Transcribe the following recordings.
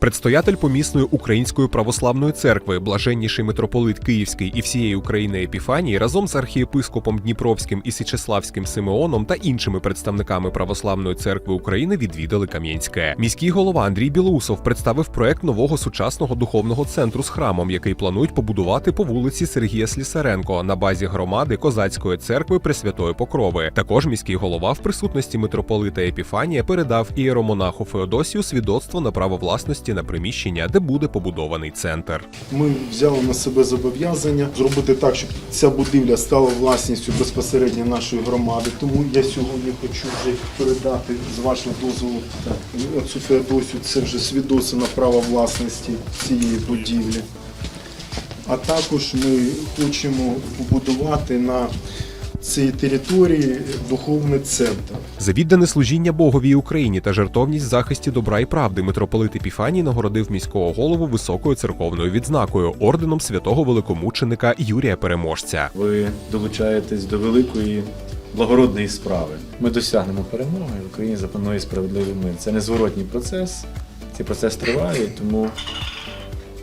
Предстоятель помісної Української православної церкви, блаженніший митрополит Київський і всієї України Епіфанії разом з архієпископом Дніпровським і Січеславським Симеоном та іншими представниками православної церкви України відвідали Кам'янське. Міський голова Андрій Білоусов представив проект нового сучасного духовного центру з храмом, який планують побудувати по вулиці Сергія Слісаренко на базі громади Козацької церкви Пресвятої Покрови. Також міський голова в присутності митрополита Епіфанія передав ієромонаху Феодосію свідоцтво на право власності на приміщення, де буде побудований центр. Ми взяли на себе зобов'язання зробити так, щоб ця будівля стала власністю безпосередньо нашої громади. Тому я сьогодні хочу вже передати з вашого дозволу оцю Феодосію. Це вже свідоцтво на право власності цієї будівлі. А також ми хочемо побудувати на цій території духовний центр. За віддане служіння Боговій Україні та жертовність захисті добра і правди митрополит Епіфаній нагородив міського голову високою церковною відзнакою орденом святого великомученика Юрія Переможця. Ви долучаєтесь до великої благородної справи. Ми досягнемо перемоги в Україні запанує справедливий мир. Це незворотній процес. Цей процес триває, тому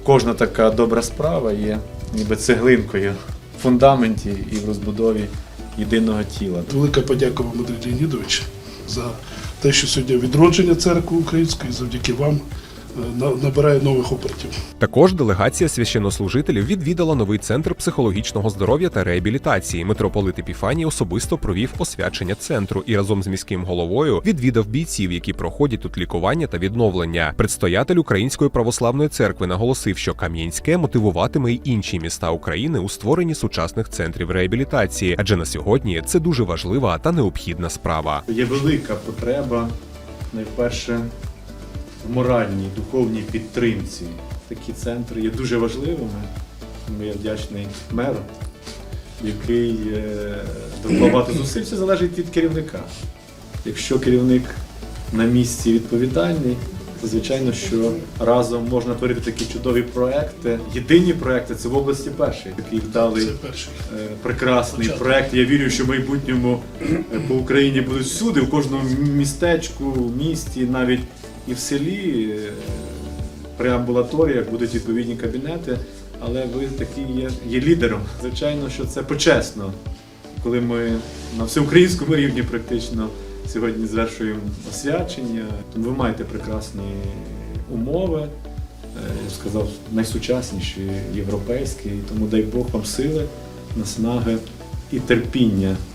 кожна така добра справа є ніби цеглинкою в фундаменті і в розбудові єдиного тіла. Велика подяка вам, Андрій Леонідович, за те, що сьогодні відродження церкви української завдяки вам набирає нових опертів. Також делегація священнослужителів відвідала новий центр психологічного здоров'я та реабілітації. Митрополит Епіфаній особисто провів освячення центру і разом з міським головою відвідав бійців, які проходять тут лікування та відновлення. Предстоятель Української православної церкви наголосив, що Кам'янське мотивуватиме й інші міста України у створенні сучасних центрів реабілітації, адже на сьогодні це дуже важлива та необхідна справа. Є велика потреба найперше в моральній, духовній підтримці. Такі центри є дуже важливими. Тому я вдячний меру, який е, зусиль, все залежить від керівника. Якщо керівник на місці відповідальний, то звичайно, що разом можна творити такі чудові проекти. Єдині проекти це в області перший, такий вдалий Це е, прекрасний проект. Я вірю, що в майбутньому е, по Україні будуть всюди, в кожному містечку, місті, навіть і в селі е, при амбулаторіях будуть відповідні кабінети. Але ви такий є, є лідером. Звичайно, що це почесно, коли ми на всеукраїнському рівні практично сьогодні звершуємо освячення. Тому ви маєте прекрасні умови е, я б сказав, найсучасніші європейські. Тому дай Бог вам сили, наснаги і терпіння